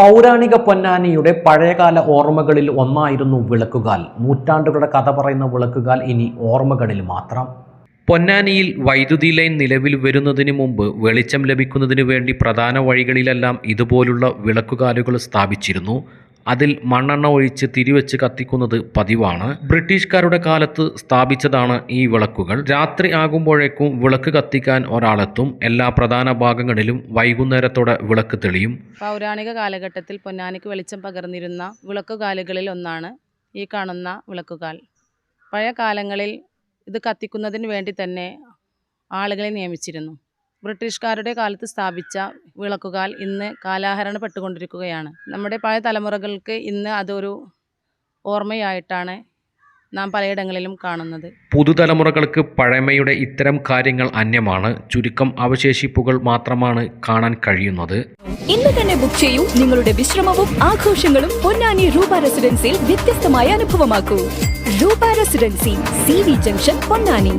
പൗരാണിക പൊന്നാനിയുടെ പഴയകാല ഓർമ്മകളിൽ ഒന്നായിരുന്നു വിളക്കുകാൽ. നൂറ്റാണ്ടുകളുടെ കഥ പറയുന്ന വിളക്കുകാൽ ഇനി ഓർമ്മകളിൽ മാത്രം. പൊന്നാനിയിൽ വൈദ്യുതി ലൈൻ നിലവിൽ വരുന്നതിന് മുമ്പ് വെളിച്ചം ലഭിക്കുന്നതിന് വേണ്ടി പ്രധാന വഴികളിലെല്ലാം ഇതുപോലുള്ള വിളക്കുകാലുകൾ സ്ഥാപിച്ചിരുന്നു. അതിൽ മണ്ണെണ്ണ ഒഴിച്ച് തിരിവെച്ച് കത്തിക്കുന്നത് പതിവാണ്. ബ്രിട്ടീഷുകാരുടെ കാലത്ത് സ്ഥാപിച്ചതാണ് ഈ വിളക്കുകൾ. രാത്രി ആകുമ്പോഴേക്കും വിളക്ക് കത്തിക്കാൻ ഒരാളെത്തും. എല്ലാ പ്രധാന ഭാഗങ്ങളിലും വൈകുന്നേരത്തോടെ വിളക്ക് തെളിയും. പൗരാണിക കാലഘട്ടത്തിൽ പൊന്നാനിക്ക് വെളിച്ചം പകർന്നിരുന്ന വിളക്കുകാലുകളിൽ ഒന്നാണ് ഈ കാണുന്ന വിളക്കുകാൽ. പഴയ കാലങ്ങളിൽ ഇത് കത്തിക്കുന്നതിന് വേണ്ടി തന്നെ ആളുകളെ നിയമിച്ചിരുന്നു. ബ്രിട്ടീഷുകാരുടെ കാലത്ത് സ്ഥാപിച്ച വിളക്കുകാൽ ഇന്ന് കാലാഹരണപ്പെട്ടുകൊണ്ടിരിക്കുകയാണ്. നമ്മുടെ പഴയ തലമുറകൾക്ക് ഇന്ന് അതൊരു ഓർമ്മയായിട്ടാണ് നാം പലയിടങ്ങളിലും കാണുന്നത്. പുതുതലമുറകൾക്ക് പഴമയുടെ ഇത്തരം കാര്യങ്ങൾ അന്യമാണ്. ചുരുക്കം അവശേഷിപ്പുകൾ മാത്രമാണ് കാണാൻ കഴിയുന്നത്. ഇന്ന് തന്നെ ബുക്ക് ചെയ്യൂ. നിങ്ങളുടെ വിശ്രമവും ആഘോഷങ്ങളും പൊന്നാനി രൂപ റെസിഡൻസിയിൽ വ്യത്യസ്തമായ അനുഭവമാക്കൂ. രൂപ residency C V junction Ponnani.